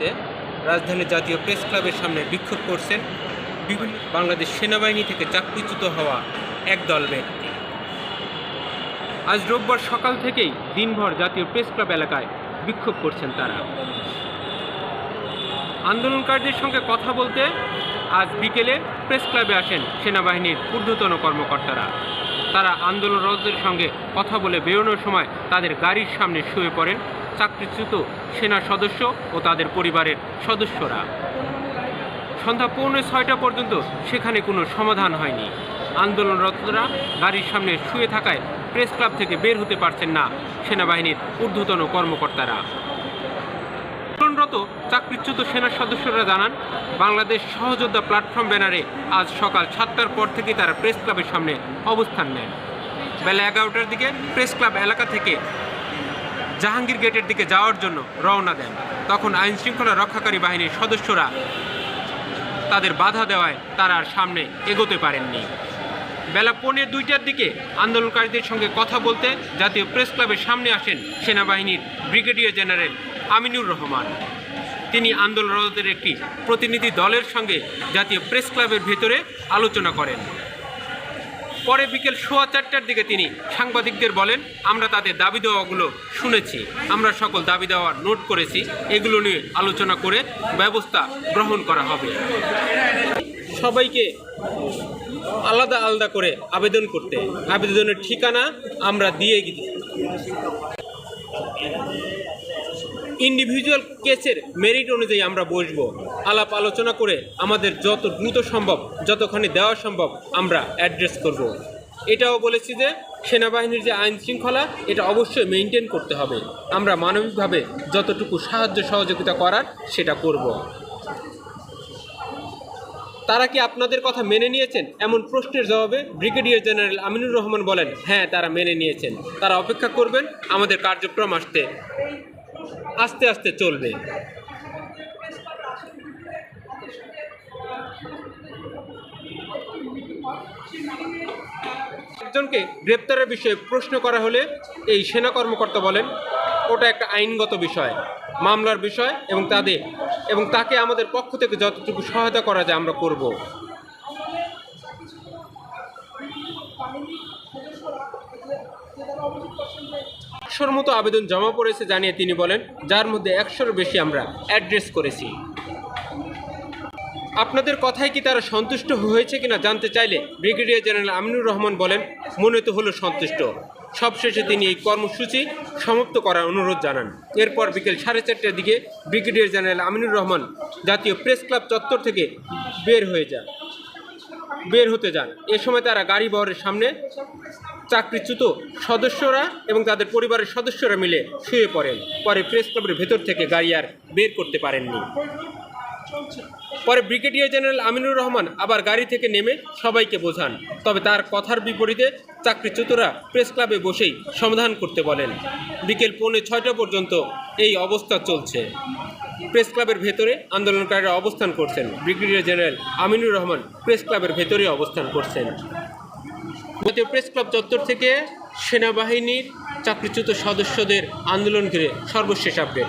দাবিতে রাজধানী জাতীয় প্রেস ক্লাবের সামনে বিক্ষোভ করছেন বিভিন্ন বাংলাদেশ সেনাবাহিনী থেকে চাকরিচ্যুত হওয়া একদল ব্যক্তি। আজ রোববার সকাল থেকেই দিনভর জাতীয় প্রেস ক্লাব এলাকায় বিক্ষোভ করছেন তারা। আন্দোলনকারীদের সঙ্গে কথা বলতে আজ বিকেলে প্রেস ক্লাবে আসেন সেনাবাহিনীর ঊর্ধ্বতন কর্মকর্তারা। তারা আন্দোলনরতদের সঙ্গে কথা বলে বেরোনোর সময় তাদের গাড়ির সামনে শুয়ে পড়েন চাকরিচ্যুত সেনা সদস্য ও তাদের পরিবারের সদস্যরা। সন্ধ্যা পৌনে ছয়টা পর্যন্ত সেখানে কোনো সমাধান হয়নি। আন্দোলনরতরা গাড়ির সামনে শুয়ে থাকায় প্রেস ক্লাব থেকে বের হতে পারছেন না সেনাবাহিনীর ঊর্ধ্বতন কর্মকর্তারা। আন্দোলনরত চাকরিচ্যুত সেনা সদস্যরা জানান, বাংলাদেশ সহযোদ্ধা প্ল্যাটফর্ম ব্যানারে আজ সকাল সাতটার পর থেকে তারা প্রেস ক্লাবের সামনে অবস্থান নেন। বেলা এগারোটার দিকে প্রেস ক্লাব এলাকা থেকে জাহাঙ্গীর গেটের দিকে যাওয়ার জন্য রওনা দেন। তখন আইন শৃঙ্খলা রক্ষাকারী বাহিনীর সদস্যরা তাদের বাধা দেওয়ায় তারা আর সামনে এগোতে পারেননি। বেলা পৌনে দুইটার দিকে আন্দোলনকারীদের সঙ্গে কথা বলতে জাতীয় প্রেস ক্লাবের সামনে আসেন সেনাবাহিনীর ব্রিগেডিয়ার জেনারেল আমিনুর রহমান। তিনি আন্দোলনরতদের একটি প্রতিনিধি দলের সঙ্গে জাতীয় প্রেস ক্লাবের ভেতরে আলোচনা করেন। পরে বিকেল সোয়া চারটার দিকে তিনি সাংবাদিকদের বলেন, আমরা তাদের দাবি দেওয়াগুলো শুনেছি। আমরা সকল দাবি দেওয়া নোট করেছি। এগুলো নিয়ে আলোচনা করে ব্যবস্থা গ্রহণ করা হবে। সবাইকে আলাদা আলাদা করে আবেদন করতে। আবেদনের ঠিকানা আমরা দিয়ে গেছি ইন্ডিভিজুয়াল কেসের মেরিট অনুযায়ী আমরা বসবো। আলাপ আলোচনা করে আমাদের যত দ্রুত সম্ভব, যতখানি দেওয়া সম্ভব, আমরা অ্যাড্রেস করব। এটাও বলেছি যে, সেনাবাহিনীর যে আইন শৃঙ্খলা, এটা অবশ্যই মেনটেন করতে হবে। আমরা মানবিকভাবে যতটুকু সাহায্য সহযোগিতা করার, সেটা করব। তারা কি আপনাদের কথা মেনে নিয়েছেন? এমন প্রশ্নের জবাবে ব্রিগেডিয়ার জেনারেল আমিনুর রহমান বলেন হ্যাঁ তারা মেনে নিয়েছেন। তারা অপেক্ষা করবেন, আমাদের কার্যক্রম আসতে। আস্তে আস্তে চলবে। একজনকে গ্রেপ্তারের বিষয়ে প্রশ্ন করা হলে এই সেনা কর্মকর্তা বলেন, ওটা একটা আইনগত বিষয়, মামলার বিষয় এবং তাদের, এবং তাকে আমাদের পক্ষ থেকে যতটুকু সহায়তা করা যায় আমরা করব। একশোর মতো আবেদন জমা পড়েছে জানিয়ে তিনি বলেন, যার মধ্যে একশোর বেশি আমরা অ্যাড্রেস করেছি। আপনাদের কথায় কি তারা সন্তুষ্ট হয়েছে কিনা জানতে চাইলে ব্রিগেডিয়ার জেনারেল আমিনুর রহমান বলেন, মনে তো হলো সন্তুষ্ট। সবশেষে তিনি এই কর্মসূচি সমাপ্ত করার অনুরোধ জানান। এরপর বিকেল সাড়ে চারটার দিকে ব্রিগেডিয়ার জেনারেল আমিনুর রহমান জাতীয় প্রেস ক্লাব চত্বর থেকে বের হয়ে যান, বের হতে যান। এ সময় তারা গাড়ি বহরের সামনে চাকরিচ্যুত সদস্যরা এবং তাদের পরিবারের সদস্যরা মিলে শুয়ে পড়েন। পরে প্রেস ক্লাবের ভেতর থেকে গাড়ি আর বের করতে পারেননি। পরে ব্রিগেডিয়ার জেনারেল আমিনুর রহমান আবার গাড়ি থেকে নেমে সবাইকে বোঝান। তবে তার কথার বিপরীতে চাকরিচ্যুতরা প্রেস ক্লাবে বসেই সমাধান করতে বলেন। বিকেল পৌনে ছয়টা পর্যন্ত এই অবস্থা চলছে। প্রেস ক্লাবের ভেতরে আন্দোলনকারীরা অবস্থান করছেন। Brigadier general Aminur Rahman press ক্লাবের ভেতরে অবস্থান করছেন। জাতীয় প্রেস ক্লাব চত্বর থেকে সেনাবাহিনীর চাকরিচ্যুত সদস্যদের আন্দোলন ঘিরে সর্বশেষ আপডেট